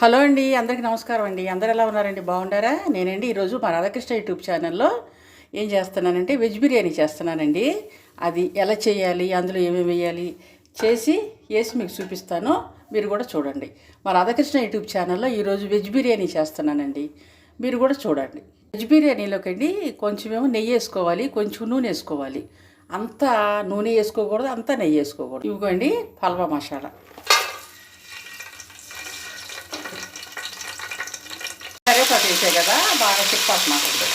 Hello అండి అందరికీ నమస్కారం అండి. అందరు ఎలా ఉన్నారండి? బాగుండారా? నేనండి ఈరోజు మా రాధాకృష్ణ యూట్యూబ్ ఛానల్లో ఏం చేస్తున్నానంటే వెజ్ బిర్యానీ చేస్తున్నానండి. అది ఎలా చేయాలి అందులో ఏమేమి వేయాలి చేసి వేసి మీకు చూపిస్తాను. మీరు కూడా చూడండి. మా రాధాకృష్ణ యూట్యూబ్ ఛానల్లో ఈరోజు వెజ్ బిర్యానీ చేస్తున్నానండి. మీరు కూడా చూడండి. వెజ్ బిర్యానీలోకి అండి కొంచెమేమో నెయ్యి వేసుకోవాలి కొంచెం నూనె వేసుకోవాలి. అంతా నూనె వేసుకోకూడదు అంతా నెయ్యి వేసుకోకూడదు. ఇవ్వండి పల్వా మసాలా. కరేపాకు కదా బాగా తిప్పాకు మాకుంది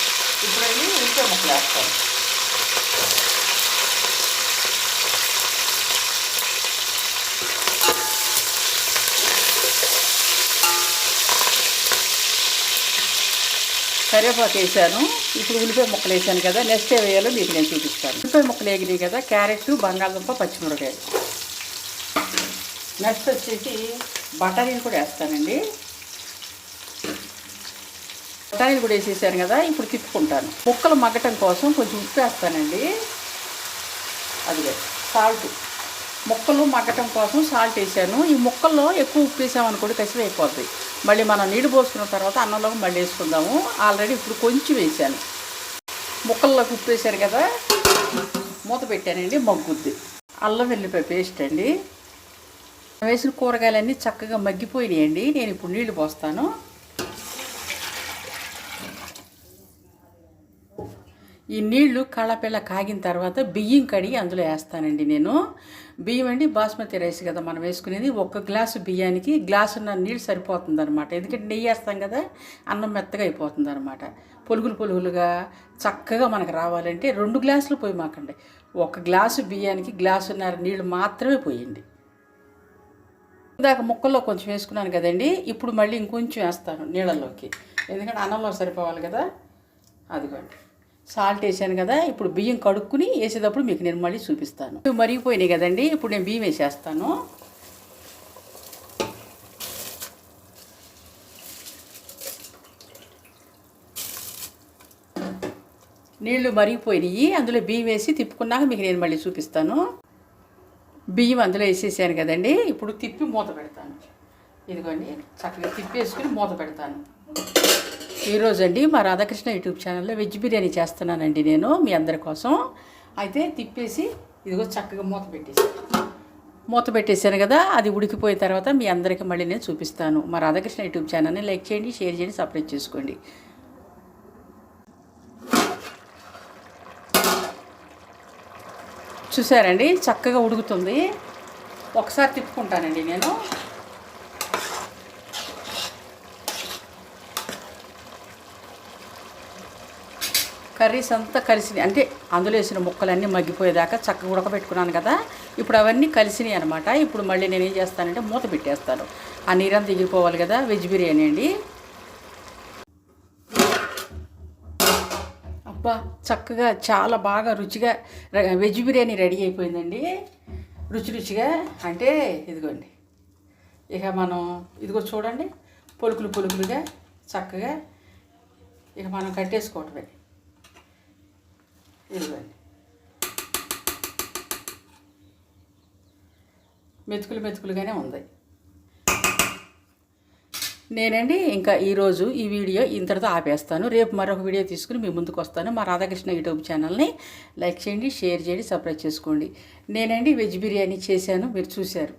ఇప్పుడు. వెళ్ళి ఉల్లిపాయ ముక్కలు వేస్తాను కరివేపాకు వేసాను. ఇప్పుడు ఉల్లిపాయ ముక్కలు వేసాను కదా నెక్స్ట్ ఏ వేయాలో మీకు నేను చూపిస్తాను. ఉల్లిపాయ ముక్కలు వేగినాయి కదా క్యారెట్ బంగాళదుంప పచ్చిమిరకాయ నెక్స్ట్ వచ్చేసి బఠానీలు కూడా వేస్తానండి. బఠానీలు కూడా వేసేసాను కదా ఇప్పుడు తిప్పుకుంటాను. ముక్కలు మగ్గటం కోసం కొంచెం ఉప్పు వేస్తానండి. అదిలే సాల్ట్ ముక్కలు మగ్గటం కోసం సాల్ట్ వేసాను. ఈ ముక్కల్లో ఎక్కువ ఉప్పు వేసామనుకోండి కసిరి అయిపోద్ది. మళ్ళీ మనం నీళ్ళు పోసుకున్న తర్వాత అన్నంలో మళ్ళీ వేసుకుందాము. ఆల్రెడీ ఇప్పుడు కొంచెం వేసాను. ముక్కల్లోకి ఉప్పు వేసారు కదా మూత పెట్టానండి మగ్గుద్ది. అల్లం వెల్లిపాయ పేస్ట్ అండి. వేసిన కూరగాయలన్నీ చక్కగా మగ్గిపోయినాయండి. నేను ఇప్పుడు నీళ్ళు పోస్తాను. ఈ నీళ్ళు కళ్ళపిల్ల కాగిన తర్వాత బియ్యం కడిగి అందులో వేస్తానండి నేను. బియ్యం అండి బాస్మతి రైస్ కదా మనం వేసుకునేది. ఒక్క గ్లాసు బియ్యానికి గ్లాసున్న నీళ్ళు సరిపోతుంది అనమాట ఎందుకంటే నెయ్యి వేస్తాం కదా అన్నం మెత్తగా అయిపోతుంది అనమాట పొలుగులు పొలుగులుగా చక్కగా మనకు రావాలంటే రెండు గ్లాసులు పోయి మాకండి. ఒక గ్లాసు బియ్యానికి గ్లాసున్నర నీళ్ళు మాత్రమే పోయండి. ఇందాక ముక్కల్లో కొంచెం వేసుకున్నాను కదండి. ఇప్పుడు మళ్ళీ ఇంకొంచెం వేస్తాను నీళ్ళల్లోకి. ఎందుకంటే అన్నంలో సరిపోవాలి కదా. అదిగోండి. సాల్ట్ వేసాను కదా ఇప్పుడు బియ్యం కడుక్కుని వేసేటప్పుడు మీకు నేను మళ్ళీ చూపిస్తాను. మరిగిపోయినాయి కదండి ఇప్పుడు నేను బియ్యం వేసేస్తాను. నీళ్ళు మరిగిపోయినాయి అందులో బియ్యం వేసి తిప్పుకున్నాక మీకు నేను మళ్ళీ చూపిస్తాను. బియ్యం అందులో వేసేసాను కదండి ఇప్పుడు తిప్పి మూత పెడతాను. ఇదిగోండి చక్కగా తిప్పేసుకుని మూత పెడతాను. ఈరోజు అండి మా రాధాకృష్ణ యూట్యూబ్ ఛానల్లో వెజ్ బిర్యానీ చేస్తున్నానండి నేను మీ అందరి కోసం. అయితే తిప్పేసి ఇదిగో చక్కగా మూత పెట్టేసి. మూత పెట్టేశాను కదా అది ఉడికిపోయిన తర్వాత మీ అందరికీ మళ్ళీ నేను చూపిస్తాను. మా రాధాకృష్ణ యూట్యూబ్ ఛానల్ని లైక్ చేయండి షేర్ చేయండి సపరేట్ చేసుకోండి. చూసారండి? చక్కగా ఉడుకుతుంది. ఒకసారి తిప్పుకుంటానండి నేను. కర్రీస్ అంతా కలిసినాయి. అంటే అందులో వేసిన ముక్కలన్నీ మగ్గిపోయేదాకా చక్కగా ఉడకబెట్టుకున్నాను కదా. ఇప్పుడు అవన్నీ కలిసినాయి అనమాట ఇప్పుడు మళ్ళీ నేను ఏం చేస్తానంటే మూత పెట్టేస్తాను. ఆ నీరంతా దిగిపోవాలి కదా వెజ్ బిర్యానీ అండి. అబ్బా చక్కగా చాలా బాగా రుచిగా వెజ్ బిర్యానీ రెడీ అయిపోయిందండి. రుచి రుచిగా అంటే ఇదిగోండి. ఇక మనం ఇదిగో చూడండి పొలుకులు పొలుకులుగా చక్కగా ఇక మనం కట్టేసుకోవటమే. ఇదిగోండి మెతుకులు మెతుకులుగానే ఉంది. నేనండి ఇంకా ఈరోజు ఈ వీడియో ఇంతటితో ఆపేస్తాను. రేపు మరొక వీడియో తీసుకుని మీ ముందుకు వస్తాను. మా రాధాకృష్ణ యూట్యూబ్ ఛానల్ని లైక్ చేయండి షేర్ చేయండి సబ్స్క్రైబ్ చేసుకోండి. నేనండి వెజ్ బిర్యానీ చేశాను మీరు చూశారు.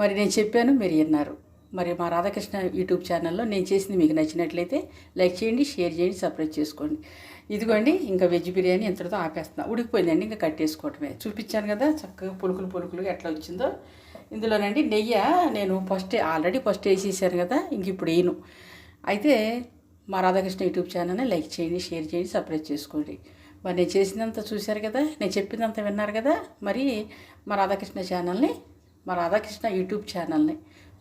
మరి నేను చెప్పాను మీరు విన్నారు. మరి మా రాధాకృష్ణ యూట్యూబ్ ఛానల్లో నేను చేసింది మీకు నచ్చినట్లయితే లైక్ చేయండి షేర్ చేయండి సబ్స్క్రైబ్ చేసుకోండి. ఇదిగోండి ఇంకా వెజ్ బిర్యానీ ఎంతటితో ఆపేస్తున్నా. ఉడికిపోయిందండి ఇంకా కట్టేసుకోవటమే. చూపించాను కదా చక్కగా పులుకులు పులుకులుగా ఎట్లా వచ్చిందో. ఇందులోనండి నెయ్యి నేను ఫస్ట్ ఆల్రెడీ ఫస్ట్ వేసేసాను కదా ఇంక ఇప్పుడు వేయను. అయితే మా రాధాకృష్ణ యూట్యూబ్ ఛానల్ని లైక్ చేయండి షేర్ చేయండి సబ్స్క్రైబ్ చేసుకోండి. మరి నేను చేసినంత చూశారు కదా నేను చెప్పినంత విన్నారు కదా మరి మా రాధాకృష్ణ ఛానల్ని మా రాధాకృష్ణ యూట్యూబ్ ఛానల్ని.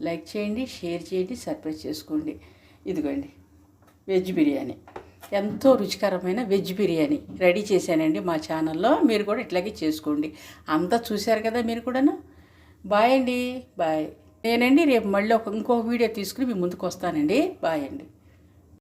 లైక్ చేయండి షేర్ చేయండి సర్ప్రైజ్ చేసుకోండి. ఇదిగోండి వెజ్ బిర్యానీ. ఎంతో రుచికరమైన వెజ్ బిర్యానీ రెడీ చేశానండి మా ఛానల్లో. మీరు కూడా ఇట్లాగే చేసుకోండి. అంతా చూశారు కదా మీరు కూడాను? బాయ్ అండి బాయ్. నేనండి రేపు మళ్ళీ ఒక ఇంకొక వీడియో తీసుకుని మీ ముందుకు వస్తానండి. బాయ్ అండి.